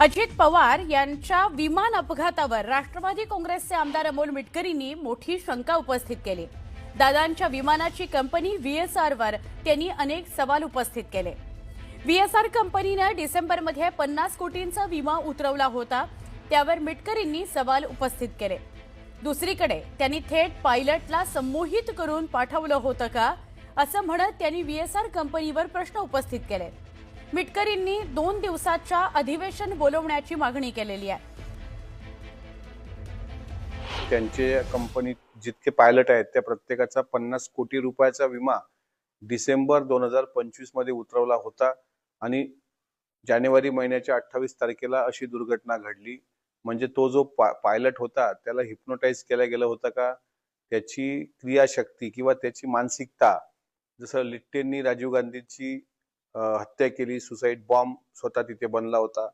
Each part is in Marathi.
अजित पवार यांच्या विमान अपघातावर राष्ट्रवादी काँग्रेसचे आमदार अमोल मिटकरींनी मोठी शंका उपस्थित केली. दादांच्या विमानाची कंपनी व्हीएसआरवर त्यांनी अनेक सवाल उपस्थित केले. व्हीएसआर कंपनीनं डिसेंबरमध्ये पन्नास कोटींचा विमा उतरवला होता त्यावर मिटकरींनी सवाल उपस्थित केले. दुसरीकडे त्यांनी थेट पायलटला संमोहित करून पाठवलं होतं का असं म्हणत त्यांनी व्हीएसआर कंपनीवर प्रश्न उपस्थित केले. मिटकरींनी दोन दिवसाच्या अधिवेशन बोलवण्याची मागणी केलेली आहे. त्यांचे कंपनीत जितके पायलट आहेत त्या प्रत्येकाचा पन्नास कोटी रुपयाचा विमा डिसेंबर दोन हजार पंचवीसमध्ये उतरवला होता आणि जानेवारी महिन्याच्या अठ्ठावीस तारखेला अशी दुर्घटना घडली. म्हणजे तो जो पा पायलट होता त्याला हिप्नोटाईज केला गेलं होता का? त्याची क्रियाशक्ती किंवा त्याची मानसिकता जसं लिट्टेंनी राजीव गांधींची हत्या केली सुसाईड बॉम्ब स्वतः तिथे बनला होता.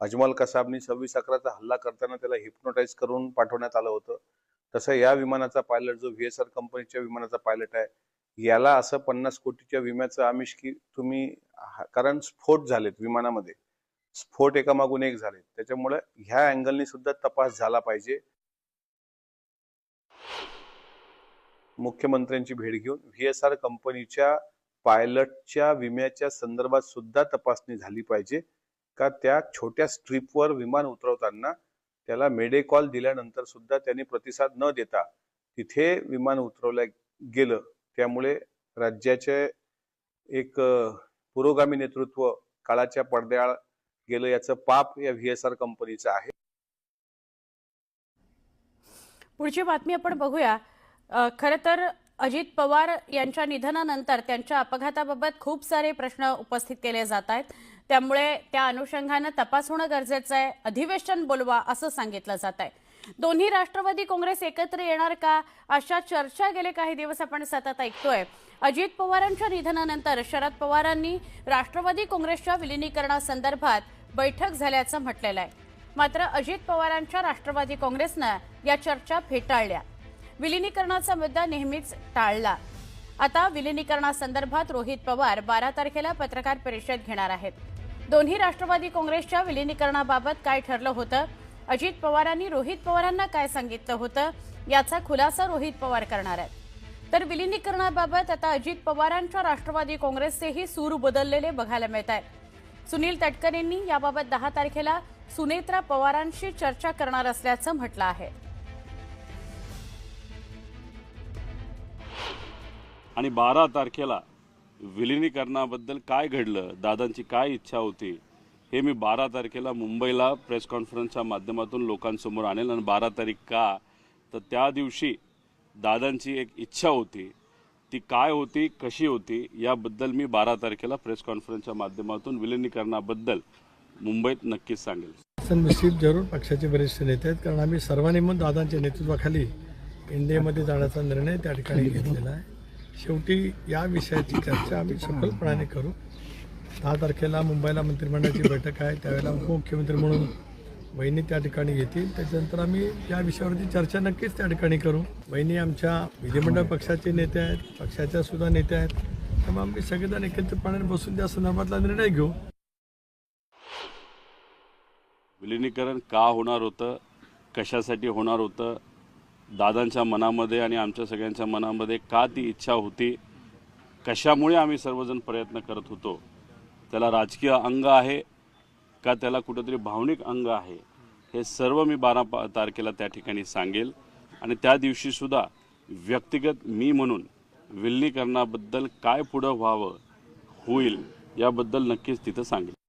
अजमल कसाबनी सव्वीस अकराचा हल्ला करताना त्याला हिप्नोटाईज करून पाठवण्यात आलं होतं. तसं या विमानाचा पायलट जो व्हीएसआर कंपनीच्या विमानाचा पायलट आहे याला असं पन्नास कोटीच्या विम्याचं आमिष की तुम्ही कारण स्फोट झालेत विमानामध्ये. स्फोट एकामागून एक झाले त्याच्यामुळे ह्या अँगलनी सुद्धा तपास झाला पाहिजे. मुख्यमंत्र्यांची भेट घेऊन व्हीएसआर कंपनीच्या पायलटच्या विम्याच्या संदर्भात सुद्धा तपासणी झाली पाहिजे. का त्या छोट्या स्ट्रीपवर विमान उतरवताना त्याला मेडे कॉल दिल्यानंतर सुद्धा त्यांनी प्रतिसाद न देता तिथे विमान उतरवलं गेलं. त्यामुळे राज्याचे एक पुरोगामी नेतृत्व काळाच्या पडद्याआड गेलं याचं पाप या व्हीएसआर कंपनीचं आहे. पुढची बातमी आपण बघूया. खरं तर अजित पवार यांच्या निधनानंतर त्यांच्या अपघाताबाबत खूप सारे प्रश्न उपस्थित केले जात आहेत. त्यामुळे त्या अनुषंगानं तपास होणं गरजेचं आहे. अधिवेशन बोलवा असं सांगितलं जात आहे. दोन्ही राष्ट्रवादी काँग्रेस एकत्र येणार का? अशा चर्चा गेले काही दिवस आपण सतत ऐकतोय. अजित पवारांच्या निधनानंतर शरद पवारांनी राष्ट्रवादी काँग्रेसच्या विलिनीकरणासंदर्भात बैठक झाल्याचं म्हटलेलं आहे. मात्र अजित पवारांच्या राष्ट्रवादी काँग्रेसनं या चर्चा फेटाळल्या. विलिनीकरणाचा मुद्दा नेहमीच टाळला. आता विलिनीकरणासंदर्भात रोहित पवार बारा तारखेला पत्रकार परिषद घेणार आहेत. दोन्ही राष्ट्रवादी काँग्रेसच्या विलिनीकरणाबाबत काय ठरलं होतं? अजित पवारांनी रोहित पवारांना काय सांगितलं होतं? याचा खुलासा रोहित पवार करणार आहेत. तर विलिनीकरणाबाबत आता अजित पवारांच्या राष्ट्रवादी काँग्रेसचेही सूर बदललेले बघायला मिळत आहे सुनील तटकरेंनी याबाबत दहा तारखेला सुनेत्रा पवारांशी चर्चा करणार असल्याचं म्हटलं आहे. आणि बारा तारखेला विलिनीकरणाबद्दल काय घडलं दादांची काय इच्छा होती हे मी बारा तारखेला मुंबईला प्रेस कॉन्फरन्सच्या माध्यमातून लोकांसमोर आणेल. आणि बारा तारीख का? तर त्या दिवशी दादांची एक इच्छा होती. ती काय होती कशी होती याबद्दल मी बारा तारखेला प्रेस कॉन्फरन्सच्या माध्यमातून विलिनीकरणाबद्दल मुंबईत नक्कीच सांगेल. सर निश्चित जरूर पक्षाचे वरिष्ठ नेते आहेत कारण आम्ही सर्वांनी मग दादांच्या नेतृत्वाखाली एनडीएमध्ये जाण्याचा निर्णय त्या ठिकाणी घेतलेला आहे. शेवटी या विषयाची चर्चा आम्ही सफलपणाने करू. दहा तारखेला मुंबईला मंत्रिमंडळाची बैठक आहे. त्यावेळेला उपमुख्यमंत्री म्हणून वहिनी त्या ठिकाणी येतील. त्याच्यानंतर आम्ही या विषयावरती चर्चा नक्कीच त्या ठिकाणी करू. वहिनी आमच्या विधिमंडळ पक्षाचे नेते आहेत. पक्षाच्या सुद्धा नेते आहेत. त्यामुळे आम्ही सगळेजण एकत्रितपणाने बसून त्या संदर्भातला निर्णय घेऊ. विलिनीकरण का होणार होतं? कशासाठी होणार होतं? दादांच्या मनामध्ये आणि आमच्या सगळ्यांच्या मनामध्ये का ती इच्छा होती? कशामुळे आम्ही सर्वजण प्रयत्न करत होतो? त्याला राजकीय अंग आहे का त्याला कुठंतरी भावनिक अंग आहे? हे सर्व मी बारा पा तारखेला त्या ठिकाणी सांगेल. आणि त्या दिवशीसुद्धा व्यक्तिगत मी म्हणून विलिनीकरणाबद्दल काय पुढं व्हावं होईल याबद्दल नक्कीच तिथं सांगेल.